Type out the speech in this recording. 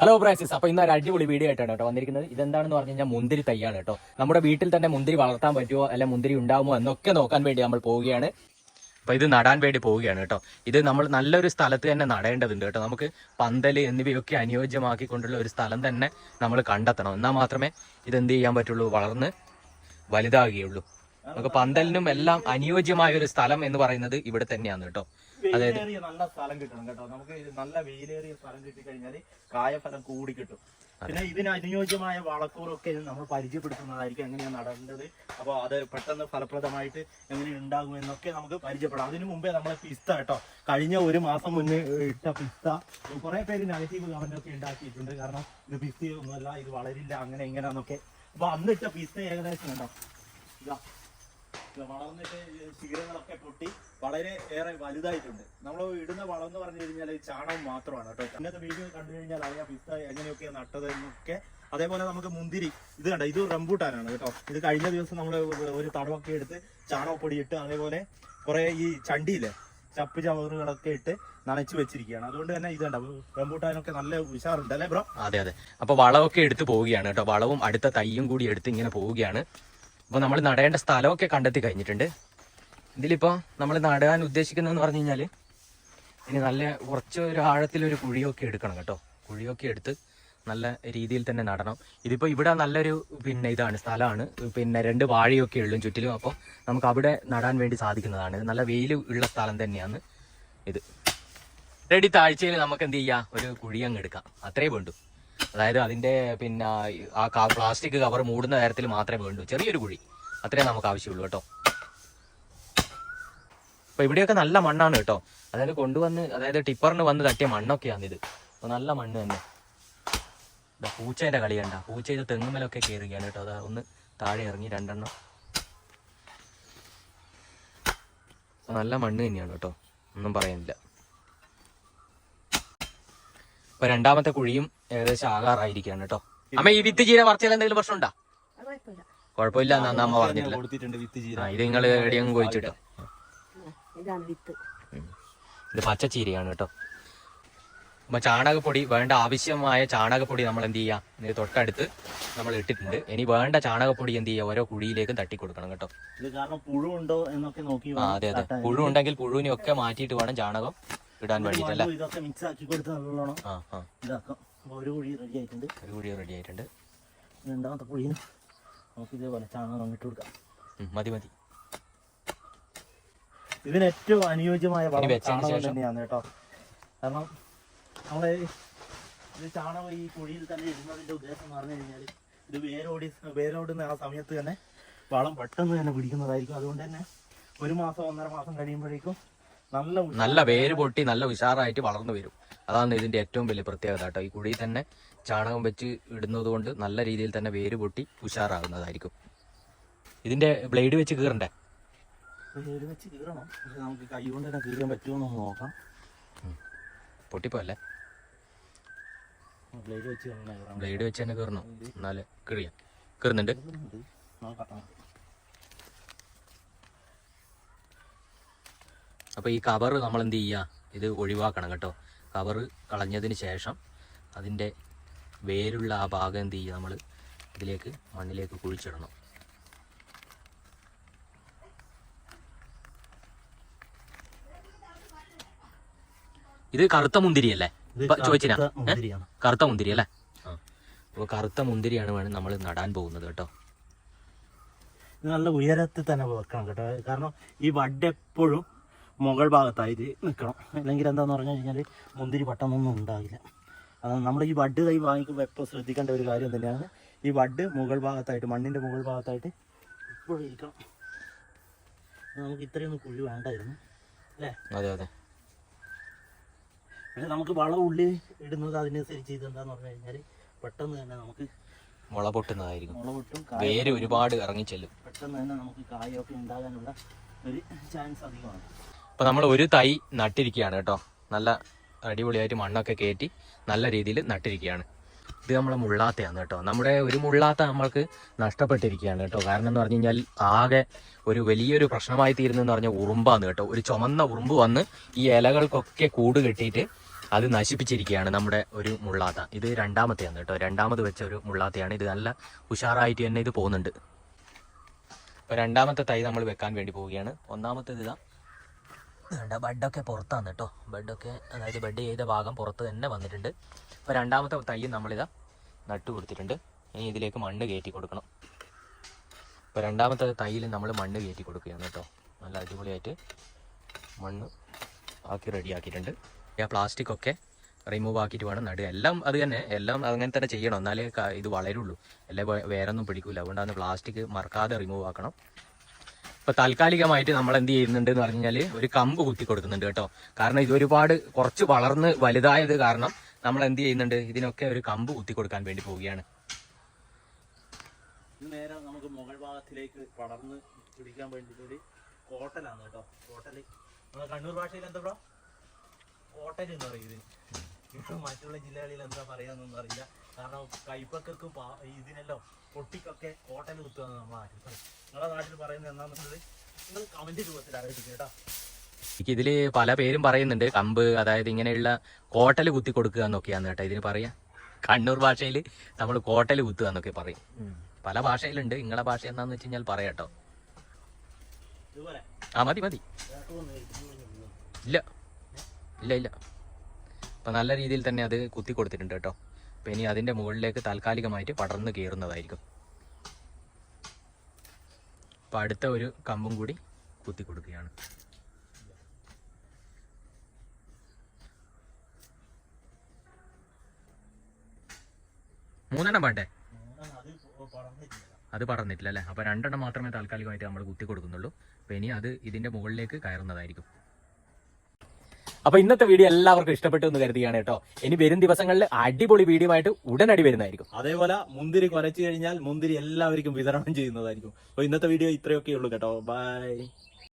Hello ബ്രാസിസ് അപ്പൊ ഇന്ന് ഒരു അടിപൊളി വീഡിയോ ആയിട്ടാണ് കേട്ടോ വന്നിരിക്കുന്നത്. ഇതെന്താണെന്ന് പറഞ്ഞു കഴിഞ്ഞാൽ മുന്തിരി തൈയാണ് കേട്ടോ. നമ്മുടെ വീട്ടിൽ തന്നെ മുന്തിരി വളർത്താൻ പറ്റുമോ അല്ലെ മുന്തിരി ഉണ്ടാവുമോ എന്നൊക്കെ നോക്കാൻ വേണ്ടി നമ്മൾ പോവുകയാണ്. അപ്പൊ ഇത് നടാൻ വേണ്ടി പോവുകയാണ് കേട്ടോ. ഇത് നമ്മൾ നല്ലൊരു സ്ഥലത്ത് തന്നെ നടേണ്ടതുണ്ട് കേട്ടോ. നമുക്ക് പന്തൽ എന്നിവയൊക്കെ അനുയോജ്യമാക്കിക്കൊണ്ടുള്ള ഒരു സ്ഥലം തന്നെ നമ്മൾ കണ്ടെത്തണം. എന്നാൽ മാത്രമേ ഇത് എന്ത് ചെയ്യാൻ പറ്റുള്ളൂ? വളർന്ന് വലുതാകുകയുള്ളൂ. നമുക്ക് പന്തലിനും എല്ലാം അനുയോജ്യമായ ഒരു സ്ഥലം എന്ന് പറയുന്നത് ഇവിടെ തന്നെയാണ് കേട്ടോ. വെയിലേറിയ നല്ല സ്ഥലം കിട്ടണം കേട്ടോ. നമുക്ക് നല്ല വെയിലേറിയ സ്ഥലം കിട്ടിക്കഴിഞ്ഞാൽ കായഫലം കൂടി കിട്ടും. പിന്നെ ഇതിന് അനുയോജ്യമായ വളക്കൂറൊക്കെ നമ്മൾ പരിചയപ്പെടുത്തുന്നതായിരിക്കും എങ്ങനെയാണ് നടേണ്ടത്. അപ്പോൾ അത് പെട്ടെന്ന് ഫലപ്രദമായിട്ട് എങ്ങനെ ഉണ്ടാകും എന്നൊക്കെ നമുക്ക് പരിചയപ്പെടാം. അതിനു മുമ്പേ നമ്മളെ പിസ്ത കേട്ടോ. കഴിഞ്ഞ ഒരു മാസം മുന്നേ ഇട്ട പിസ്ത കുറെ പേര് നെഗറ്റീവ് കമന്റ് ഒക്കെ ഉണ്ടാക്കിയിട്ടുണ്ട്. കാരണം ഇത് പിസ്ത ഒന്നുമല്ല ഇത് വളരില്ല അങ്ങനെ എങ്ങനെയാന്നൊക്കെ അപ്പൊ അന്ന് ഇട്ട പിസ്ത ഏകദേശം ഉണ്ടോ ഇതാ. ഇത് വളർന്നിട്ട് ശിഖരങ്ങളൊക്കെ പൊട്ടി വളരെ ഏറെ വലുതായിട്ടുണ്ട്. നമ്മൾ ഇടുന്ന വളം എന്ന് പറഞ്ഞു കഴിഞ്ഞാൽ ചാണകം മാത്രമാണ് കേട്ടോ. ഇന്നത്തെ വീഡിയോ കണ്ടു കഴിഞ്ഞാൽ അറിയാം പിസ്ത എങ്ങനെയൊക്കെയാണ് നട്ടത് എന്നൊക്കെ അതേപോലെ നമുക്ക് മുന്തിരി ഇത് കണ്ട? ഇത് റംബൂട്ടാനാണ് കേട്ടോ. ഇത് കഴിഞ്ഞ ദിവസം നമ്മൾ ഒരു തടമൊക്കെ എടുത്ത് ചാണകപ്പൊടി ഇട്ട് അതേപോലെ കുറെ ഈ ചണ്ടിയില്ലേ ചപ്പ് ചവറുകളൊക്കെ ഇട്ട് നനച്ചു വെച്ചിരിക്കുകയാണ്. അതുകൊണ്ട് തന്നെ ഇത് കണ്ട? റംബൂട്ടാനൊക്കെ നല്ല ഉഷാറുണ്ട് അല്ലേ ബ്രോ? അതെ അതെ. അപ്പൊ വളമൊക്കെ എടുത്ത് പോവുകയാണ് കേട്ടോ. വളവും അടുത്ത തയ്യും കൂടി എടുത്ത് ഇങ്ങനെ പോവുകയാണ്. അപ്പൊ നമ്മൾ നടേണ്ട സ്ഥലമൊക്കെ കണ്ടെത്തി കഴിഞ്ഞിട്ടുണ്ട്. ഇതിലിപ്പോ നമ്മൾ നടാൻ ഉദ്ദേശിക്കുന്നതെന്ന് പറഞ്ഞു കഴിഞ്ഞാൽ ഇനി നല്ല കുറച്ച് ഒരു ആഴത്തിലൊരു കുഴിയൊക്കെ എടുക്കണം കേട്ടോ. കുഴിയൊക്കെ എടുത്ത് നല്ല രീതിയിൽ തന്നെ നടണം. ഇതിപ്പോ ഇവിടെ നല്ലൊരു പിന്നെ ഇതാണ് സ്ഥലമാണ്. പിന്നെ രണ്ട് വാഴയൊക്കെ ഉള്ളും ചുറ്റിലും. അപ്പോൾ നമുക്ക് അവിടെ നടാൻ വേണ്ടി സാധിക്കുന്നതാണ്. നല്ല വെയിൽ ഉള്ള സ്ഥലം തന്നെയാണ് ഇത്. റെഡി താഴ്ചയിൽ നമുക്ക് എന്ത് ചെയ്യാം? ഒരു കുഴി അങ്ങ് എടുക്കാം. അത്രേ വേണ്ടു. അതായത് അതിന്റെ പിന്നെ ആ പ്ലാസ്റ്റിക് കവർ മൂടുന്ന കാര്യത്തിൽ മാത്രമേ വേണ്ടൂ. ചെറിയൊരു കുഴി. അത്രേ നമുക്ക് ആവശ്യമുള്ളൂ കേട്ടോ. അപ്പൊ ഇവിടെയൊക്കെ നല്ല മണ്ണാണ് കേട്ടോ. അതായത് കൊണ്ടുവന്ന് അതായത് ടിപ്പറിന് വന്ന് തട്ടിയ മണ്ണൊക്കെയാണ് ഇത്. അപ്പൊ നല്ല മണ്ണ് തന്നെ. ഇതാ പൂച്ചേന്റെ കളി കണ്ട. പൂച്ച ഇത് തെങ്ങുമലൊക്കെ കയറുകയാണ് കേട്ടോ. അതാ ഒന്ന് താഴെ ഇറങ്ങി രണ്ടെണ്ണം. അപ്പൊ നല്ല മണ്ണ് തന്നെയാണ് കേട്ടോ. ഒന്നും പറയുന്നില്ല ഇപ്പൊ രണ്ടാമത്തെ കുഴിയും ഏകദേശം ആകാറായിരിക്കാണ് കേട്ടോ. അമ്മ ഈ വിത്ത് ചീര പറിച്ചാൽ എന്തെങ്കിലും പ്രശ്നമുണ്ടോ? കുഴപ്പമില്ല. കുഴപ്പമില്ല എന്നാ അമ്മ പറഞ്ഞിട്ടില്ല. ഇത് നിങ്ങൾ എവിടെയെങ്കിലും കുഴിച്ചിട്ടോ? ഇതാണ് വിത്ത് ഇത് പച്ചച്ചീരയാണ് കേട്ടോ. അപ്പൊ ചാണകപ്പൊടി വേണ്ട ആവശ്യമായ ചാണകപ്പൊടി നമ്മൾ എന്ത് ചെയ്യാം? ഇത് തൊട്ടടുത്ത് നമ്മൾ ഇട്ടിട്ടുണ്ട്. ഇനി വേണ്ട ചാണകപ്പൊടി എന്ത് ചെയ്യുക ഓരോ കുഴിയിലേക്കും തട്ടി കൊടുക്കണം കേട്ടോ. ഇത് കാരണം പുഴു ഉണ്ടോ എന്നൊക്കെ നോക്കി ആ അതെ അതെ. പുഴുണ്ടെങ്കിൽ പുഴു ഉണ്ടെങ്കിൽ പുഴുവിനെ ഒക്കെ മാറ്റിയിട്ട് വേണം ചാണകം ഇടാൻ വേണ്ടിട്ടല്ലേ അല്ലേ? ഇതൊക്കെ മിക്സ് ആക്കി കൊടുത്ത് നല്ലോണം ആ ആ. ഇതാക്കാം. അപ്പൊ ഒരു കുഴി റെഡി ആയിട്ടുണ്ട്. ഒരു കുഴി റെഡി ആയിട്ടുണ്ട്. രണ്ടാമത്തെ കുഴിന് നമുക്ക് ഇതേപോലെ ചാണകം ഇട്ട് കൊടുക്കാം. മതി മതി. ഇതിന് ഏറ്റവും അനുയോജ്യമായ വളം ചാണകം തന്നെയാണ് കേട്ടോ. കാരണം നമ്മളെ ഇത് ചാണകം ഈ കുഴിയിൽ തന്നെ ഇടുന്നതിന്റെ ഉദ്ദേശം എന്ന് പറഞ്ഞു കഴിഞ്ഞാൽ ഇത് വേരോടി വേരോടുന്ന ആ സമയത്ത് തന്നെ വളം പെട്ടെന്ന് തന്നെ പിടിക്കുന്നതായിരിക്കും. അതുകൊണ്ട് തന്നെ ഒരു മാസം ഒന്നര മാസം കഴിയുമ്പോഴേക്കും നല്ല നല്ല വേര് പൊട്ടി നല്ല ഉഷാറായിട്ട് വളർന്നു വരും. അതാണ് ഇതിന്റെ ഏറ്റവും വലിയ പ്രത്യേകത കേട്ടോ. ഈ കുഴി തന്നെ ചാണകം വെച്ച് ഇടുന്നത് കൊണ്ട് നല്ല രീതിയിൽ തന്നെ വേര് പൊട്ടി ഉഷാറാകുന്നതായിരിക്കും. ഇതിന്റെ ബ്ലേഡ് വെച്ച് കീറണ്ടേ? കീറണം. പക്ഷെ നമുക്ക് കൈ കൊണ്ട് തന്നെ കീറാൻ പറ്റുമോ എന്ന് നോക്കാം. പൊട്ടിപ്പോല്ലേ ബ്ലേഡ് വെച്ച് ബ്ലേഡ് വെച്ച് തന്നെ കീറണം. എന്നാൽ കിഴിയാം കീറുന്നുണ്ട്. നോക്കാം അപ്പൊ ഈ കവർ നമ്മൾ എന്ത് ചെയ്യുക ഇത് ഒഴിവാക്കണം കേട്ടോ. കവർ കളഞ്ഞതിന് ശേഷം അതിന്റെ വേരുള്ള ആ ഭാഗം എന്ത് ചെയ്യുക നമ്മൾ ഇതിലേക്ക് മണ്ണിലേക്ക് കുഴിച്ചിടണം. ഇത് കറുത്ത മുന്തിരിയല്ലേ? ചോദിച്ചിനാ? കറുത്ത. മുന്തിരി അല്ലേ? അപ്പൊ അപ്പോൾ കറുത്ത മുന്തിരിയാണ് വേണം നമ്മൾ നടാൻ പോകുന്നത് കേട്ടോ. ഇത് നല്ല ഉയരത്തിൽ തന്നെ വെക്കണം കേട്ടോ. കാരണം ഈ വഡ് എപ്പോഴും മുകൾ ഇത് നിൽക്കണം അല്ലെങ്കിൽ എന്താന്ന് പറഞ്ഞു കഴിഞ്ഞാൽ മുന്തിരി പെട്ടെന്നൊന്നും ഉണ്ടാകില്ല അത് നമ്മൾ ഈ വഡ് തൈ വാങ്ങിക്കുമ്പോൾ എപ്പോൾ ശ്രദ്ധിക്കേണ്ട ഒരു കാര്യം തന്നെയാണ്. ഈ വഡ് മുകൾ ഭാഗത്തായിട്ട് മണ്ണിന്റെ മുകൾ ഭാഗത്തായിട്ട് ഇപ്പോഴും ഇരിക്കണം. നമുക്ക് ഇത്രയൊന്നും കുഴി വേണ്ടായിരുന്നു. അല്ലേ? അതെ അതെ. പക്ഷെ നമുക്ക് വളം ഉള്ളിൽ ഇടുന്നത് അതിനനുസരിച്ച് ഇത് എന്താന്ന് പറഞ്ഞു കഴിഞ്ഞാൽ പെട്ടെന്ന് തന്നെ നമുക്ക് മുള പൊട്ടുന്നതായിരിക്കും. മുള പൊട്ടും വേര് ഒരുപാട് ഇറങ്ങിച്ചെല്ലും പെട്ടെന്ന് തന്നെ നമുക്ക് കായൊക്കെ ഉണ്ടാകാനുള്ള ഒരു ചാൻസ് അധികമാണ്. അപ്പൊ നമ്മൾ ഒരു തൈ നട്ടിരിക്കുകയാണ് കേട്ടോ. നല്ല അടിപൊളിയായിട്ട് മണ്ണൊക്കെ കയറ്റി നല്ല രീതിയിൽ നട്ടിരിക്കുകയാണ്. ഇത് നമ്മളെ മുള്ളാത്തയാണ് കേട്ടോ. നമ്മുടെ ഒരു മുള്ളാത്ത നമ്മൾക്ക് നഷ്ടപ്പെട്ടിരിക്കുകയാണ് കേട്ടോ. കാരണം എന്ന് പറഞ്ഞു കഴിഞ്ഞാൽ ആകെ ഒരു വലിയൊരു പ്രശ്നമായി തീരുന്നെന്ന് പറഞ്ഞാൽ ഉറുമ്പാന്ന് കേട്ടോ. ഒരു ചുമന്ന ഉറുമ്പ് വന്ന് ഈ ഇലകൾക്കൊക്കെ കൂട് കെട്ടിയിട്ട് അത് നശിപ്പിച്ചിരിക്കുകയാണ് നമ്മുടെ ഒരു മുള്ളാത്ത. ഇത് രണ്ടാമത്തെയാണ് കേട്ടോ. രണ്ടാമത് വെച്ച ഒരു മുള്ളാത്തയാണ്. ഇത് നല്ല ഉഷാറായിട്ട് തന്നെ ഇത് പോകുന്നുണ്ട്. രണ്ടാമത്തെ തൈ നമ്മൾ വെക്കാൻ വേണ്ടി പോവുകയാണ്. ഒന്നാമത്തേത് ഇതാ. ബെഡൊക്കെ പുറത്താണ് കേട്ടോ. ബെഡൊക്കെ അതായത് ബെഡ് ചെയ്ത ഭാഗം പുറത്ത് തന്നെ വന്നിട്ടുണ്ട്. അപ്പോൾ രണ്ടാമത്തെ തൈ നമ്മളിതാ നട്ടു കൊടുത്തിട്ടുണ്ട്. ഇനി ഇതിലേക്ക് മണ്ണ് കയറ്റി കൊടുക്കണം. അപ്പോൾ രണ്ടാമത്തെ തൈയിൽ നമ്മൾ മണ്ണ് കയറ്റി കൊടുക്കുകയാണ് കേട്ടോ. നല്ല അടിപൊളിയായിട്ട് മണ്ണ് ആക്കി റെഡിയാക്കിയിട്ടുണ്ട്. ആ പ്ലാസ്റ്റിക് ഒക്കെ റിമൂവ് ആക്കിയിട്ട് വേണം നടുക. എല്ലാം അത് തന്നെ എല്ലാം അങ്ങനെ തന്നെ ചെയ്യണം. എന്നാലേ ഇത് വളരുള്ളൂ. അല്ലെ വേറൊന്നും പിടിക്കില്ല അതുകൊണ്ടാണ് പ്ലാസ്റ്റിക് മറക്കാതെ റിമൂവ് ആക്കണം. ഇപ്പൊ താൽക്കാലികമായിട്ട് നമ്മൾ എന്ത് ചെയ്യുന്നുണ്ട് എന്ന് പറഞ്ഞാൽ ഒരു കമ്പ് കുത്തി കൊടുക്കുന്നുണ്ട് കേട്ടോ. കാരണം ഇത് ഒരുപാട് കുറച്ച് വളർന്ന് വലുതായത് കാരണം നമ്മൾ എന്ത് ചെയ്യുന്നുണ്ട്? ഇതിനൊക്കെ ഒരു കമ്പ് കുത്തി കൊടുക്കാൻ വേണ്ടി പോവുകയാണ്. നേരെ നമുക്ക് മുകൾ ഭാഗത്തിലേക്ക് പടർന്ന് പിടിക്കാൻ കൂടി കോട്ടലാണ് കേട്ടോ. കോട്ടൽ. നമ്മുടെ കണ്ണൂർ ഭാഷയിൽ എന്താ ബ്രോ കോട്ടൽ എന്ന് പറയും ഇതിന് ഇത് മറ്റുള്ള ജില്ലകളിൽ എന്താ പറയാന്നൊന്നും അറിയില്ല. കാരണം കൈപ്പക്കൊക്കെ പാ- ഇതിനെല്ലാം പൊട്ടിക്കൊക്കെ കോട്ടൽ കുത്തുകയാണ് നമ്മളെ നാട്ടിൽ. പറയും നിങ്ങളുടെ നാട്ടിൽ പറയുന്നത് എന്താണെന്നുള്ളത് നിങ്ങൾ കമന്റ് രൂപത്തിൽ അറിയിപ്പിക്കും കേട്ടോ. എനിക്ക് ഇതിൽ പല പേരും പറയുന്നുണ്ട്. കമ്പ് അതായത് ഇങ്ങനെയുള്ള കോട്ടൽ കുത്തി കൊടുക്കുക എന്നൊക്കെയാണ് കേട്ടോ ഇതിന് പറയാ. കണ്ണൂർ ഭാഷയിൽ നമ്മൾ കോട്ടൽ കുത്തുക എന്നൊക്കെ പറയും. പല ഭാഷയിലുണ്ട്. നിങ്ങളെ ഭാഷ എന്താന്ന് വെച്ച് കഴിഞ്ഞാൽ പറയാട്ടോ. ആ മതി മതി. ഇല്ല. ഇല്ല ഇല്ല. അപ്പം നല്ല രീതിയിൽ തന്നെ അത് കുത്തി കൊടുത്തിട്ടുണ്ട് കേട്ടോ. അപ്പം ഇനി അതിന്റെ മുകളിലേക്ക് താൽക്കാലികമായിട്ട് പടർന്ന് കയറുന്നതായിരിക്കും. അപ്പം അടുത്ത ഒരു കമ്പും കൂടി കുത്തി കൊടുക്കുകയാണ്. മൂന്നെണ്ണം പാട്ടേ? അത് പറഞ്ഞിട്ടില്ല അല്ലേ? അപ്പോൾ രണ്ടെണ്ണം മാത്രമേ താൽക്കാലികമായിട്ട് നമ്മൾ കുത്തി കൊടുക്കുന്നുള്ളൂ. അപ്പോൾ ഇനി അത് ഇതിന്റെ മുകളിലേക്ക് കയറുന്നതായിരിക്കും. അപ്പൊ ഇന്നത്തെ വീഡിയോ എല്ലാവർക്കും ഇഷ്ടപ്പെട്ടു എന്ന് കരുതിയാണ് കേട്ടോ. ഇനി വരും ദിവസങ്ങളിൽ അടിപൊളി വീഡിയോ ആയിട്ട് ഉടനടി വരുന്നതായിരിക്കും. അതേപോലെ മുന്തിരി കുറച്ചു കഴിഞ്ഞാൽ മുന്തിരി എല്ലാവർക്കും വിതരണം ചെയ്യുന്നതായിരിക്കും. അപ്പൊ ഇന്നത്തെ വീഡിയോ ഇത്രയൊക്കെ ഉള്ളൂ കേട്ടോ. ബൈ